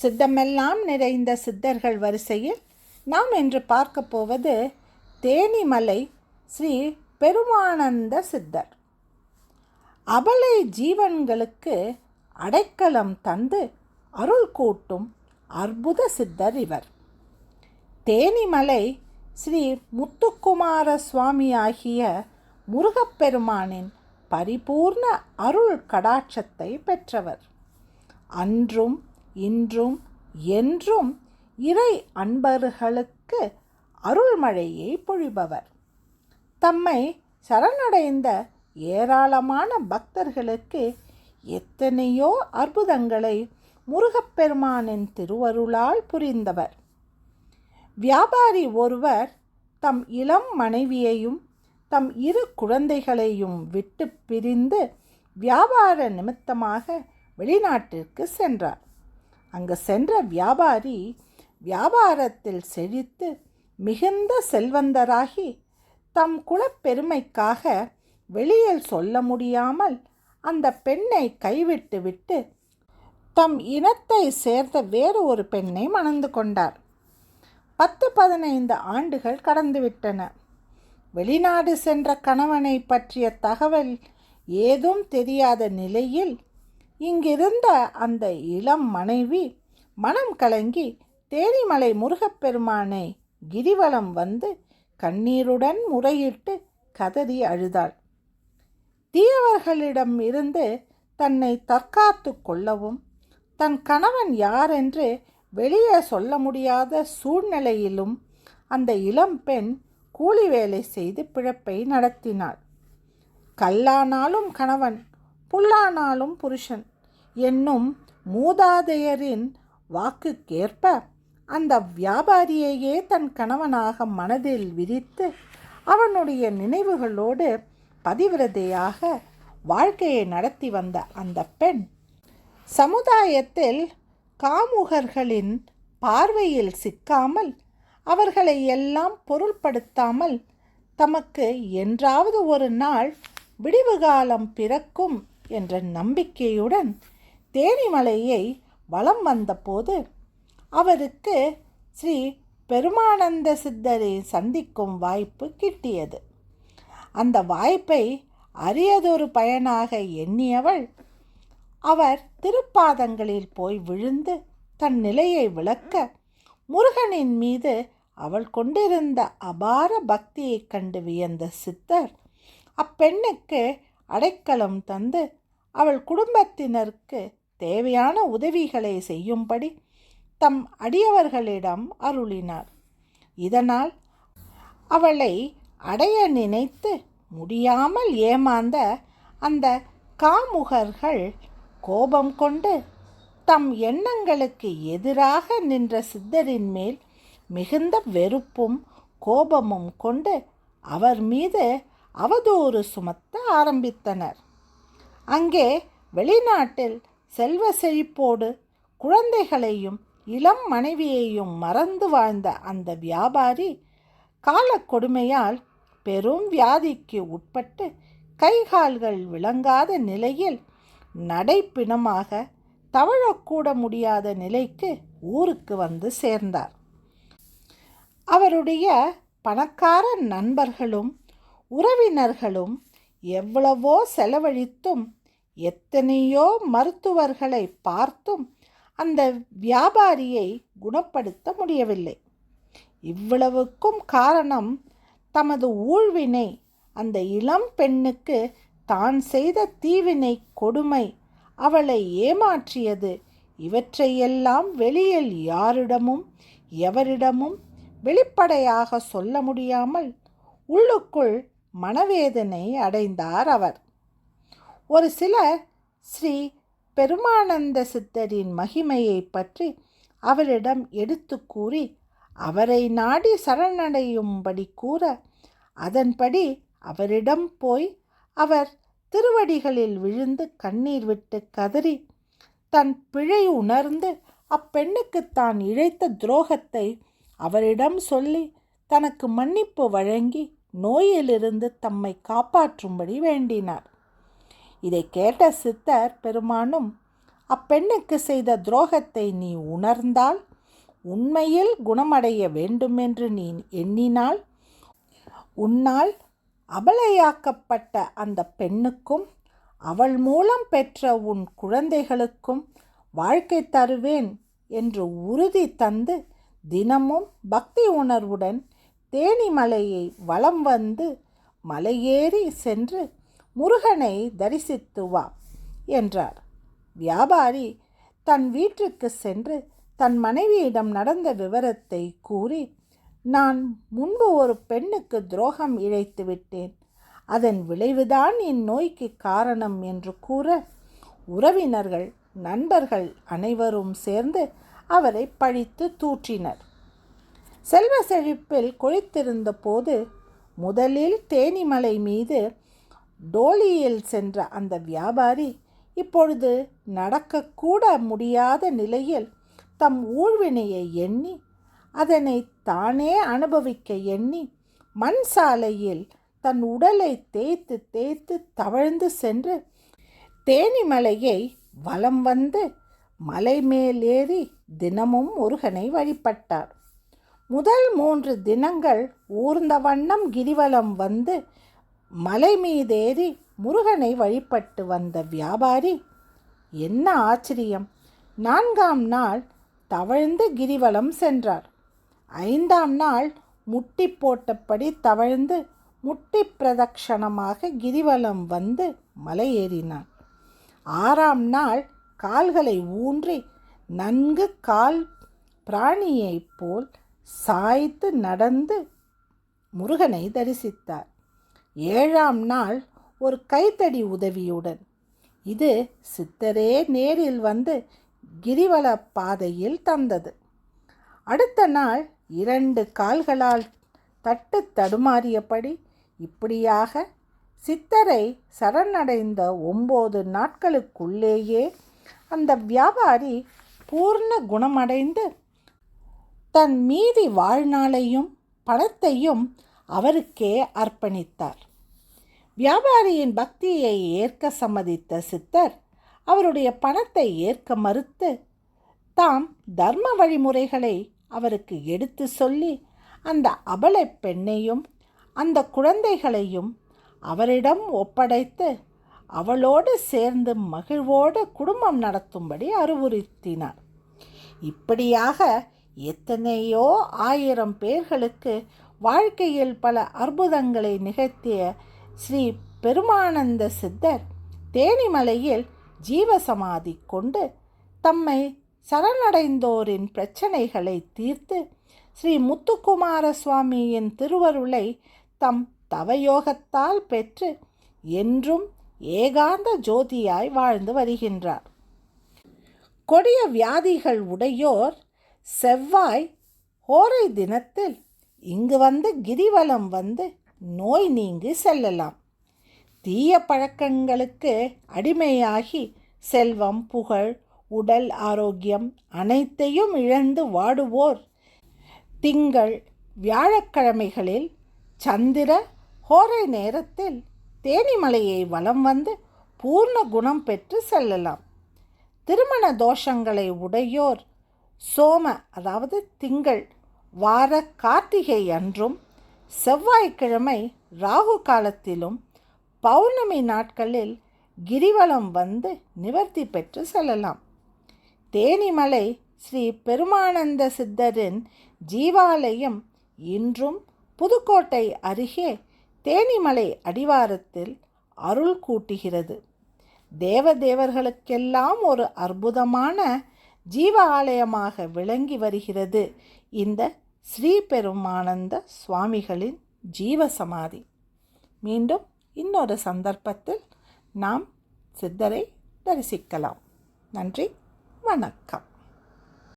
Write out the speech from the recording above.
சித்தமெல்லாம் நிறைந்த சித்தர்கள் வரிசையில் நாம் இன்று பார்க்க போவது தேனிமலை ஸ்ரீ பெருமானந்த சித்தர். அபலை ஜீவன்களுக்கு அடைக்கலம் தந்து அருள் கூட்டும் அற்புத சித்தர் இவர். தேனிமலை ஸ்ரீ முத்துக்குமார சுவாமியாகிய முருகப்பெருமானின் பரிபூர்ண அருள் கடாட்சத்தை பெற்றவர். அன்றும் இன்றும் என்றும் இறை அன்பர்களுக்கு அருள்மழையை பொழிபவர். தம்மை சரணடைந்த ஏராளமான பக்தர்களுக்கு எத்தனையோ அற்புதங்களை முருகப்பெருமானின் திருவருளால் புரிந்தவர். வியாபாரி ஒருவர் தம் இளம் மனைவியையும் தம் இரு குழந்தைகளையும் விட்டு பிரிந்து வியாபார நிமித்தமாக வெளிநாட்டிற்கு சென்றார். அங்கு சென்ற வியாபாரி வியாபாரத்தில் செழித்து மிகுந்த செல்வந்தராகி தம் குலப்பெருமைக்காக வெளியில் சொல்ல முடியாமல் அந்த பெண்ணை கைவிட்டு விட்டு தம் இனத்தை சேர்ந்த வேறு ஒரு பெண்ணை மணந்து கொண்டார். பத்து பதினைந்து ஆண்டுகள் கடந்துவிட்டன வெளிநாடு சென்ற கணவனை பற்றிய தகவல் ஏதும் தெரியாத நிலையில் இங்கிருந்த அந்த இளம் மனைவி மனம் கலங்கி தேனிமலை முருகப்பெருமானை கிரிவலம் வந்து கண்ணீருடன் முறையிட்டு கதறி அழுதாள். தீயவர்களிடம் இருந்து தன்னை தற்காத்து கொள்ளவும் தன் கணவன் யாரென்று வெளியே சொல்ல முடியாத சூழ்நிலையிலும் அந்த இளம்பெண் கூலி வேலை செய்து பிழப்பை நடத்தினாள். கல்லானாலும் கணவன் புல்லானாலும் புருஷன் என்னும் மூதாதையரின் வாக்குக்கேற்ப அந்த வியாபாரியையே தன் கணவனாக மனதில் விரித்து அவனுடைய நினைவுகளோடு பதிவிரதையாக வாழ்க்கையை நடத்தி வந்த அந்த பெண் சமுதாயத்தில் காமுகர்களின் பார்வையில் சிக்காமல் அவர்களை எல்லாம் பொருள்படுத்தாமல் தமக்கு என்றாவது ஒரு நாள் விடிவு காலம் பிறக்கும் என்ற நம்பிக்கையுடன் தேனிமலையை வலம் வந்தபோது அவருக்கு ஸ்ரீ பெருமானந்த சித்தரை சந்திக்கும் வாய்ப்பு கிட்டியது. அந்த வாய்ப்பை அரியதொரு பயனாக எண்ணியவள் அவர் திருப்பாதங்களில் போய் விழுந்து தன் நிலையை விளக்க முருகனின் மீது அவள் கொண்டிருந்த அபார பக்தியைக் கண்டு வியந்த சித்தர் அப்பெண்ணுக்கு அடைக்கலம் தந்து அவள் குடும்பத்தினருக்கு தேவையான உதவிகளை செய்யும்படி தம் அடியவர்களிடம் அருளினார் இதனால் அவளை அடைய நினைத்து முடியாமல் ஏமாந்த அந்த காமுகர்கள் கோபம் கொண்டு தம் எண்ணங்களுக்கு எதிராக நின்ற சித்தரின் மேல் மிகுந்த வெறுப்பும் கோபமும் கொண்டு அவர் மீது அவதூறு சுமத்த ஆரம்பித்தனர். அங்கே வெளிநாட்டில் செல்வ செழிப்போடு குழந்தைகளையும் இளம் மனைவியையும் மறந்து வாழ்ந்த அந்த வியாபாரி காலக்கொடுமையால் பெரும் வியாதிக்கு உட்பட்டு கைகால்கள் விளங்காத நிலையில் நடைப்பிணமாக தவழக்கூட முடியாத நிலைக்கு ஊருக்கு வந்து சேர்ந்தார். அவருடைய பணக்கார நண்பர்களும் உறவினர்களும் எவ்வளவோ செலவழித்தும் எத்தனையோ மருத்துவர்களை பார்த்தும் அந்த வியாபாரியை குணப்படுத்த முடியவில்லை. இவ்வளவுக்கும் காரணம் தமது ஊழ்வினை அந்த இளம் பெண்ணுக்கு தான் செய்த தீவினை கொடுமை அவளை ஏமாற்றியது இவற்றையெல்லாம் வெளியில் யாரிடமும் எவரிடமும் வெளிப்படையாக சொல்ல முடியாமல் உள்ளுக்குள் மனவேதனை அடைந்தார் அவர். ஒரு சிலர் ஸ்ரீ பெருமானந்த சித்தரின் மகிமையை பற்றி அவரிடம் எடுத்து கூறி அவரை நாடி சரணடையும்படி கூற அதன்படி அவரிடம் போய் அவர் திருவடிகளில் விழுந்து கண்ணீர் விட்டு கதறி தன் பிழை உணர்ந்து அப்பெண்ணுக்கு தான் இழைத்த துரோகத்தை அவரிடம் சொல்லி தனக்கு மன்னிப்பு வழங்கி நோயிலிருந்து தம்மை காப்பாற்றும்படி வேண்டினார். இதை கேட்ட சித்தர் பெருமானும் அப்பெண்ணுக்கு செய்த துரோகத்தை நீ உணர்ந்தால் உண்மையில் குணமடைய வேண்டுமென்று நீ எண்ணினால் உன்னால் அபலையாக்கப்பட்ட அந்த பெண்ணுக்கும் அவள் மூலம் பெற்ற உன் குழந்தைகளுக்கும் வாழ்க்கை தருவேன் என்று உறுதி தந்து தினமும் பக்தி உணர்வுடன் தேனிமலையை வலம் வந்து மலையேறி சென்று முருகனை தரிசித்து வா என்றார். வியாபாரி தன் வீட்டிற்கு சென்று தன் மனைவியிடம் நடந்த விவரத்தை கூறி நான் முன்பு ஒரு பெண்ணுக்கு துரோகம் இழைத்து விட்டேன். அதன் விளைவுதான் இந்நோய்க்கு காரணம் என்று கூற உறவினர்கள் நண்பர்கள் அனைவரும் சேர்ந்து அவரை பழித்து தூற்றினர். செல்வ செழிப்பில் குளித்திருந்த போது முதலில் தேனிமலை மீது டோலியில் சென்ற அந்த வியாபாரி இப்பொழுது நடக்கக்கூட முடியாத நிலையில் தம் ஊழ்வினையை எண்ணி அதனை தானே அனுபவிக்க எண்ணி மண் சாலையில் தன் உடலை தேய்த்து தேய்த்து தவழ்ந்து சென்று தேனிமலையை வலம் வந்து மலை மேலேறி தினமும் முருகனை வழிபட்டார். முதல் மூன்று தினங்கள் ஊர்ந்த வண்ணம் கிரிவலம் வந்து மலை மீதேறி முருகனை வழிபட்டு வந்த வியாபாரி. என்ன ஆச்சரியம். நான்காம் நாள் தவழ்ந்து கிரிவலம் சென்றார். ஐந்தாம் நாள் முட்டி போட்டபடி தவழ்ந்து முட்டி பிரதக்ஷணமாக கிரிவலம் வந்து மலை ஏறினான். ஆறாம் நாள் கால்களை ஊன்றி நன்கு கால் பிராணியைப் போல் சாய்த்து நடந்து முருகனை தரிசித்தார். ஏழாம் நாள் ஒரு கைத்தடி உதவியுடன் இது சித்தரே நேரில் வந்து கிரிவல பாதையில் தந்தது. அடுத்த நாள் இரண்டு கால்களால் தட்டு தடுமாறியபடி இப்படியாக சித்தரை சரணடைந்த ஒம்பது நாட்களுக்குள்ளேயே அந்த வியாபாரி பூர்ண குணமடைந்து தன் மீதி வாழ்நாளையும் பணத்தையும் அவருக்கே அர்ப்பணித்தார். வியாபாரியின் பக்தியை ஏற்க சம்மதித்த சித்தர் அவருடைய பணத்தை ஏற்க மறுத்து தாம் தர்ம வழிமுறைகளை அவருக்கு எடுத்து சொல்லி அந்த அபலை பெண்ணையும் அந்த குழந்தைகளையும் அவரிடம் ஒப்படைத்து அவளோடு சேர்ந்து மகிழ்வோடு குடும்பம் நடத்தும்படி அறிவுறுத்தினார். இப்படியாக எத்தனையோ ஆயிரம் பேர்களுக்கு வாழ்க்கையில் பல அற்புதங்களை நிகழ்த்திய ஸ்ரீ பெருமானந்த சித்தர் தேனிமலையில் ஜீவசமாதி கொண்டு தம்மை சரணடைந்தோரின் பிரச்சனைகளை தீர்த்து ஸ்ரீ முத்துக்குமார சுவாமியின் திருவருளை தம் தவயோகத்தால் பெற்று என்றும் ஏகாந்த ஜோதியாய் வாழ்ந்து வருகின்றார். கொடிய வியாதிகள் உடையோர் செவ்வாய் ஹோரை தினத்தில் இங்கு வந்து கிரிவலம் வந்து நோய் நீங்கி செல்லலாம். தீய பழக்கங்களுக்கு அடிமையாகி செல்வம் புகழ் உடல் ஆரோக்கியம் அனைத்தையும் இழந்து வாடுவோர் திங்கள் வியாழக்கிழமைகளில் சந்திர ஹோரை நேரத்தில் தேனிமலையை வலம் வந்து பூர்ண குணம் பெற்று செல்லலாம். திருமண தோஷங்களை உடையோர் சோம அதாவது திங்கள் வார கார்த்திகை அன்றும் செவ்வாய்க்கிழமை ராகு காலத்திலும் பௌர்ணமி நாட்களில் கிரிவலம் வந்து நிவர்த்தி பெற்று செல்லலாம். தேனிமலை ஸ்ரீ பெருமானந்த சித்தரின் ஜீவாலயம் இன்றும் புதுக்கோட்டை அருகே தேனிமலை அடிவாரத்தில் அருள் கூட்டுகிறது. தேவதேவர்களுக்கெல்லாம் ஒரு அற்புதமான ஜீவ ஆலயமாக விளங்கி வருகிறது இந்த ஸ்ரீபெருமானந்த சுவாமிகளின் சுவாமிகளின் ஜீவசமாதி. மீண்டும் இன்னொரு சந்தர்ப்பத்தில் நாம் சித்தரை தரிசிக்கலாம். நன்றி வணக்கம்.